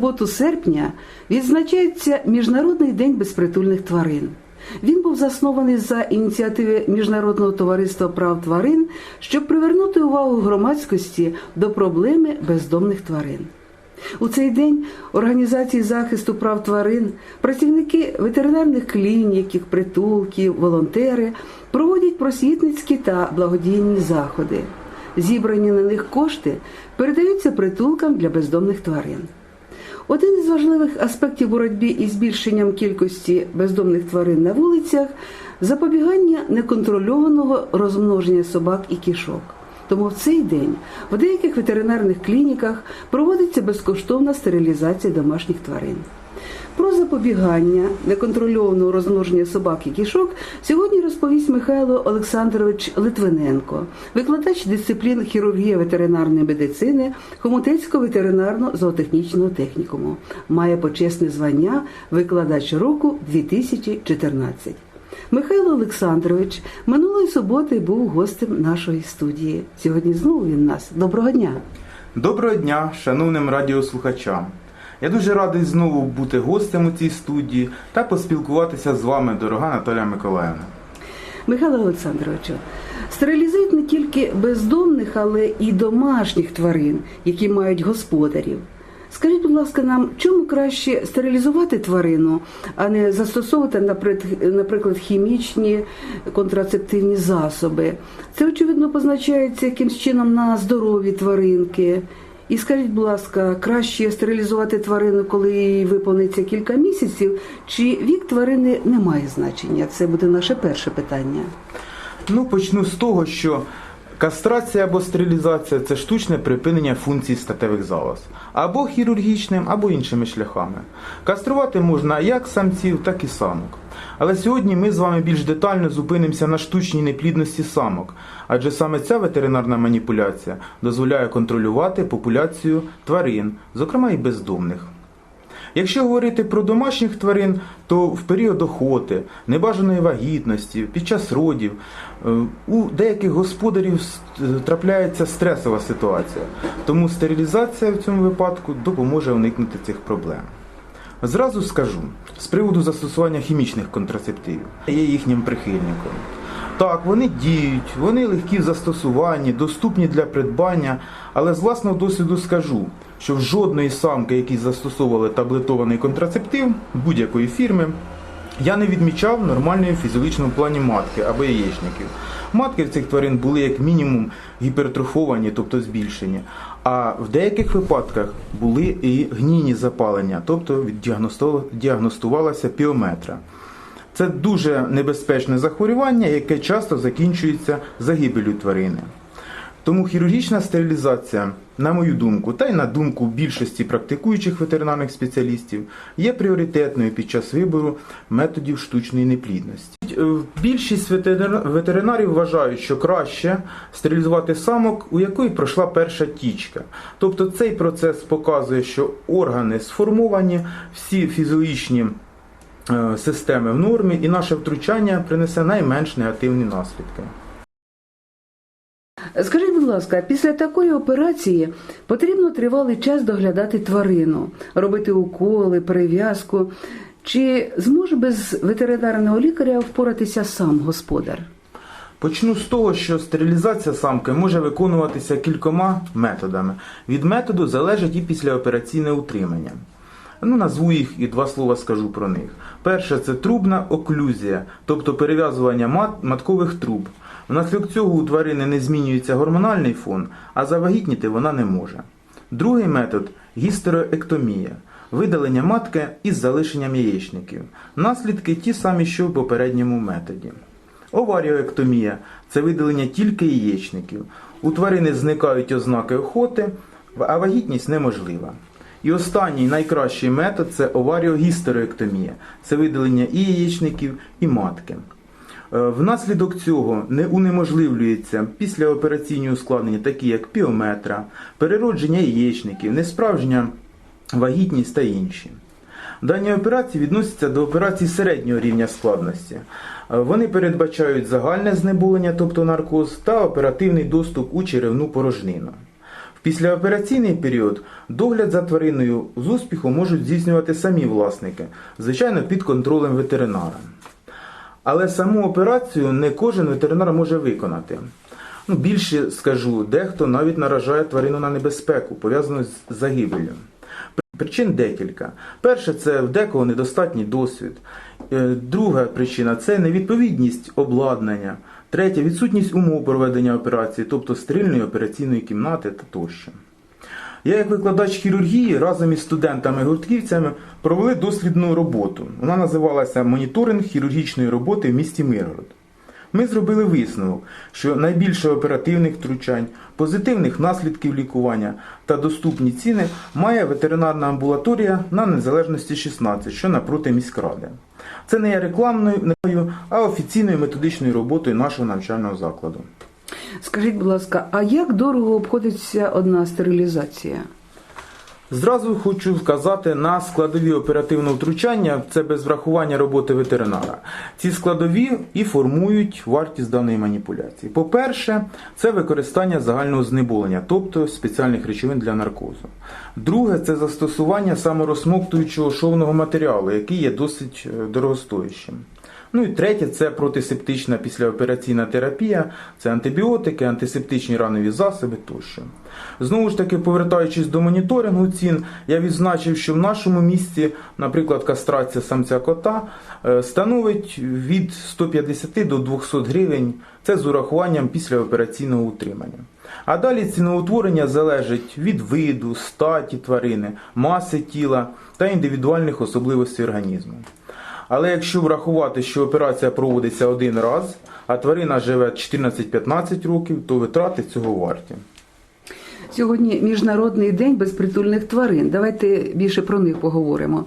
суботу серпня відзначається Міжнародний день безпритульних тварин. Він був заснований за ініціативи Міжнародного товариства прав тварин, щоб привернути увагу громадськості до проблеми бездомних тварин. У цей день організації захисту прав тварин, працівники ветеринарних клінік, притулків, волонтери проводять просвітницькі та благодійні заходи. Зібрані на них кошти передаються притулкам для бездомних тварин. Один із важливих аспектів боротьби із збільшенням кількості бездомних тварин на вулицях запобігання неконтрольованого розмноження собак і кішок. Тому в цей день в деяких ветеринарних клініках проводиться безкоштовна стерилізація домашніх тварин. Про запобігання неконтрольованого розмноження собак і кішок сьогодні розповість Михайло Олександрович Литвиненко, викладач дисциплін хірургія ветеринарної медицини Хомутецького ветеринарно-зоотехнічного технікуму. Має почесне звання викладач року 2014. Михайло Олександрович минулої суботи був гостем нашої студії. Сьогодні знову він нас. Доброго дня! Доброго дня, шановним радіослухачам. Я дуже радий знову бути гостем у цій студії та поспілкуватися з вами, дорога Наталя Миколаївна. Михайло Олександровичу, стерилізують не тільки бездомних, але і домашніх тварин, які мають господарів. Скажіть, будь ласка, нам чому краще стерилізувати тварину, а не застосовувати, наприклад, хімічні контрацептивні засоби? Це очевидно позначається якимсь чином на здоров'ї тваринки. І скажіть, будь ласка, краще стерилізувати тварину, коли їй виповниться кілька місяців, чи вік тварини не має значення? Це буде наше перше питання. Ну, почну з того, що кастрація або стерилізація це штучне припинення функцій статевих залоз, або хірургічним, або іншими шляхами. Каструвати можна як самців, так і самок. Але сьогодні ми з вами більш детально зупинимося на штучній неплідності самок, адже саме ця ветеринарна маніпуляція дозволяє контролювати популяцію тварин, зокрема і бездомних. Якщо говорити про домашніх тварин, то в період охоти, небажаної вагітності, під час родів е, у деяких господарів трапляється стресова ситуація, тому стерилізація в цьому випадку допоможе уникнути цих проблем. Зразу скажу з приводу застосування хімічних контрацептивів. Я є їхнім прихильником. Так, вони діють, вони легкі в застосуванні, доступні для придбання, але з власного досвіду скажу, що в жодної самки, які застосовували таблетований контрацептив будь-якої фірми, я не відмічав нормальної в плані матки або яєчників. Матки в цих тварин були як мінімум гіпертрофовані, тобто збільшені. А в деяких випадках були і гнійні запалення, тобто діагностувалася піометра. Це дуже небезпечне захворювання, яке часто закінчується загибелю тварини. Тому хірургічна стерилізація, на мою думку, та й на думку більшості практикуючих ветеринарних спеціалістів, є пріоритетною під час вибору методів штучної неплідності. Е, Більшість ветеринарів вважають, що краще стерилізувати самок, у якої пройшла перша тічка. Тобто цей процес показує, що органи сформовані, всі фізіологічні е, системи в нормі, і наше втручання принесе найменш негативні наслідки. Скажіть, будь ласка, після такої операції потрібно тривалий час доглядати тварину, робити уколи, перев'язку. Чи зможе без ветеринарного лікаря впоратися сам господар? Почну з того, що стерилізація самки може виконуватися кількома методами. Від методу залежить і післяопераційне утримання. Ну, назву їх і два слова скажу про них. Перше це трубна оклюзія, тобто перев'язування мат, маткових труб. Внаслідок цього у тварини не змінюється гормональний фон, а завагітніти вона не може. Другий метод гістероектомія видалення матки із залишенням яєчників. Наслідки ті самі, що в попередньому методі. Оваріоектомія це видалення тільки яєчників. У тварини зникають ознаки охоти, а вагітність неможлива. І останній найкращий метод це оваріогістероектомія. Це видалення і яєчників, і матки. Е, Внаслідок цього не унеможливлюється післяопераційні ускладнення, такі як піометра, переродження яєчників, несправжня вагітність та інші. Дані операції відносяться до операцій середнього рівня складності. Е, Вони передбачають загальне знеболення, тобто наркоз, та оперативний доступ у черевну порожнину. В післяопераційний період догляд за твариною з успіхом можуть здійснювати самі власники, звичайно, під контролем ветеринара. Але саму операцію не кожен ветеринар може виконати. Ну, більше скажу, дехто навіть наражає тварину на небезпеку, пов'язану з загибеллю. Причин декілька. Перше, це в декого недостатній досвід. Е, Друга причина це невідповідність обладнання. Третя відсутність умов проведення операції, тобто стерильної операційної кімнати та тощо. Я, як викладач хірургії, разом із студентами-гуртківцями провели дослідну роботу. Вона називалася Моніторинг хірургічної роботи в місті Миргород. Ми зробили висновок, що найбільше оперативних втручань, позитивних наслідків лікування та доступні ціни має ветеринарна амбулаторія на незалежності 16, що напроти міськради. Це не є рекламною, а офіційною методичною роботою нашого навчального закладу. Скажіть, будь ласка, а як дорого обходиться одна стерилізація? Зразу хочу вказати на складові оперативного втручання, це без врахування роботи ветеринара. Ці складові і формують вартість даної маніпуляції. По-перше, це використання загального знеболення, тобто спеціальних речовин для наркозу. Друге, це застосування саморозсмоктуючого шовного матеріалу, який є досить е, дорогостоящим. Ну і третє це протисептична післяопераційна терапія, це антибіотики, антисептичні ранові засоби тощо. Знову ж таки, повертаючись до моніторингу цін, я відзначив, що в нашому місті, наприклад, кастрація самця кота е, становить від 150 до 200 гривень. Це з урахуванням післяопераційного утримання. А далі ціноутворення залежить від виду, статі тварини, маси тіла та індивідуальних особливостей організму. Але якщо врахувати, що операція проводиться один раз, а тварина живе 14-15 років, то витрати цього варті. Сьогодні Міжнародний день безпритульних тварин. Давайте більше про них поговоримо.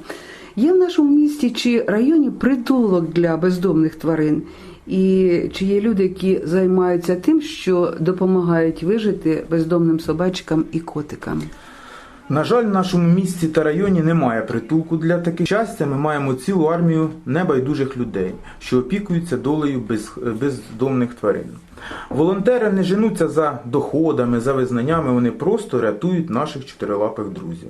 Є в нашому місті чи районі притулок для бездомних тварин, і чи є люди, які займаються тим, що допомагають вижити бездомним собачкам і котикам? На жаль, в нашому місті та районі немає притулку для таких. Щастя, ми маємо цілу армію небайдужих людей, що опікуються долею без, бездомних тварин. Волонтери не женуться за доходами, за визнаннями, вони просто рятують наших чотирилапих друзів.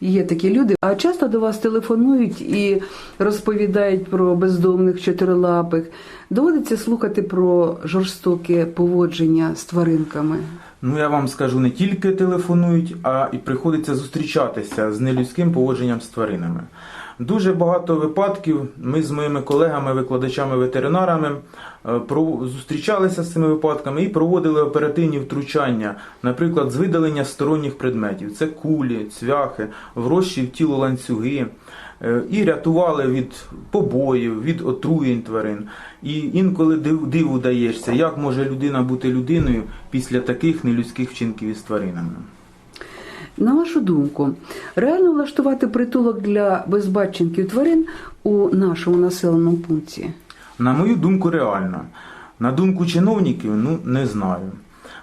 Є такі люди, а часто до вас телефонують і розповідають про бездомних чотирилапих. Доводиться слухати про жорстоке поводження з тваринками. Ну я вам скажу, не тільки телефонують, а і приходиться зустрічатися з нелюдським поводженням з тваринами. Дуже багато випадків ми з моїми колегами, викладачами-ветеринарами е, про- зустрічалися з цими випадками і проводили оперативні втручання, наприклад, з видалення сторонніх предметів. Це кулі, цвяхи, врощі в тіло ланцюги. Е, І рятували від побоїв, від отруєнь тварин. І інколи див- диву даєшся, як може людина бути людиною після таких нелюдських вчинків із тваринами. На вашу думку, реально влаштувати притулок для безбатченків тварин у нашому населеному пункті? На мою думку, реально. На думку чиновників, ну не знаю.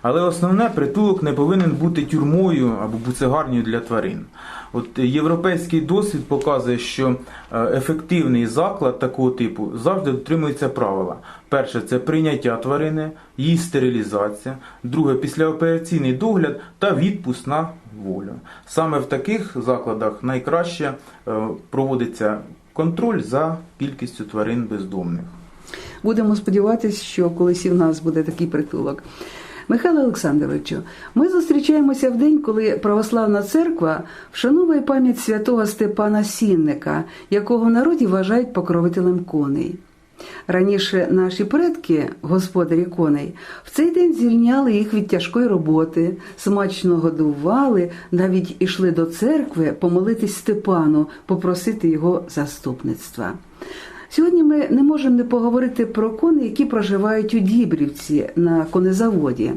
Але основне, притулок не повинен бути тюрмою або буцегарнею для тварин. От європейський досвід показує, що е, ефективний заклад такого типу завжди дотримується правила. Перше це прийняття тварини, її стерилізація, друге післяопераційний догляд та відпуск на волю. Саме в таких закладах найкраще е, проводиться контроль за кількістю тварин бездомних. Будемо сподіватися, що колись і в нас буде такий притулок. Михайло Олександровичу, ми зустрічаємося в день, коли православна церква вшановує пам'ять святого Степана Сінника, якого в народі вважають покровителем коней. Раніше наші предки, господарі коней, в цей день звільняли їх від тяжкої роботи, смачно годували, навіть ішли до церкви помолитись Степану, попросити його заступництва. Сьогодні ми не можемо не поговорити про коней, які проживають у Дібрівці на конезаводі.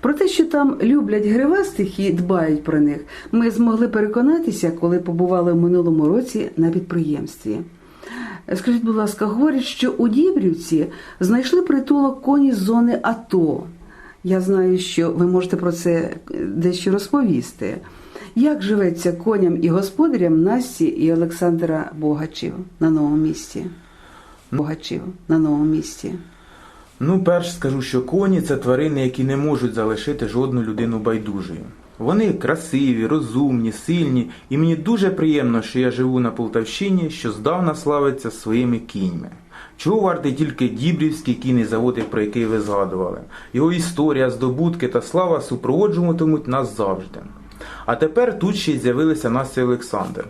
Про те, що там люблять гривастих і дбають про них, ми змогли переконатися, коли побували в минулому році на підприємстві. Скажіть, будь ласка, говорять, що у Дібрівці знайшли притулок коні з зони АТО. Я знаю, що ви можете про це дещо розповісти. Як живеться коням і господарям Насті і Олександра Богачів на новому місці? Богачів на новому місці. Ну, перш скажу, що коні це тварини, які не можуть залишити жодну людину байдужою. Вони красиві, розумні, сильні, і мені дуже приємно, що я живу на Полтавщині, що здавна славиться своїми кіньми. Чого вартий тільки Дібрівський кінний завод, про який ви згадували. Його історія, здобутки та слава супроводжуватимуть нас завжди. А тепер тут ще й з'явилися Настя і Олександр.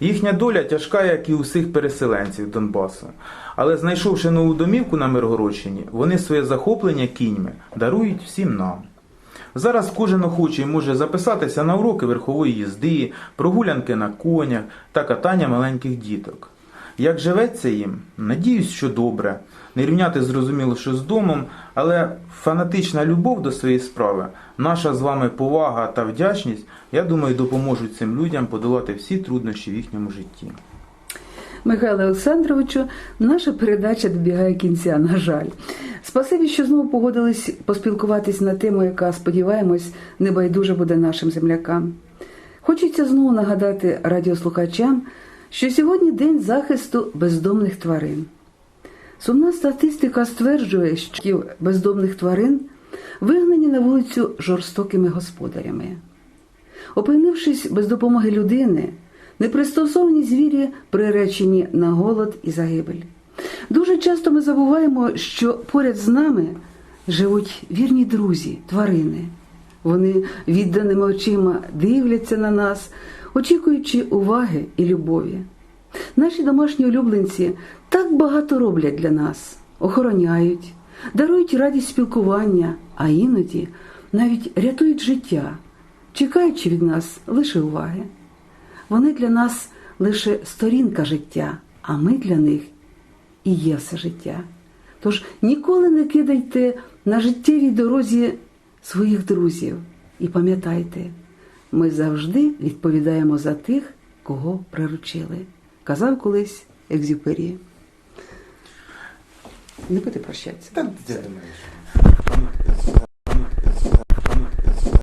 Їхня доля тяжка, як і усіх переселенців Донбасу. Але знайшовши нову домівку на Миргородщині, вони своє захоплення кіньми дарують всім нам. Зараз кожен охочий може записатися на уроки верхової їзди, прогулянки на конях та катання маленьких діток. Як живеться їм? Надіюсь, що добре. Не рівняти зрозуміло, що з домом, але фанатична любов до своєї справи, наша з вами повага та вдячність, я думаю, допоможуть цим людям подолати всі труднощі в їхньому житті. Михайло Олександровичу, наша передача добігає кінця, на жаль. Спасибі, що знову погодились поспілкуватись на тему, яка, сподіваємось, небайдуже буде нашим землякам. Хочеться знову нагадати радіослухачам, що сьогодні день захисту бездомних тварин. Сумна статистика стверджує, що бездомних тварин вигнані на вулицю жорстокими господарями. Опинившись без допомоги людини, непристосовані звірі приречені на голод і загибель. Дуже часто ми забуваємо, що поряд з нами живуть вірні друзі, тварини. Вони відданими очима дивляться на нас, очікуючи уваги і любові. Наші домашні улюбленці так багато роблять для нас, охороняють, дарують радість спілкування, а іноді навіть рятують життя, чекаючи від нас лише уваги. Вони для нас лише сторінка життя, а ми для них і є все життя. Тож ніколи не кидайте на життєвій дорозі своїх друзів і пам'ятайте, ми завжди відповідаємо за тих, кого приручили. Казав колись Екзюпері. Не буде прощатися. що...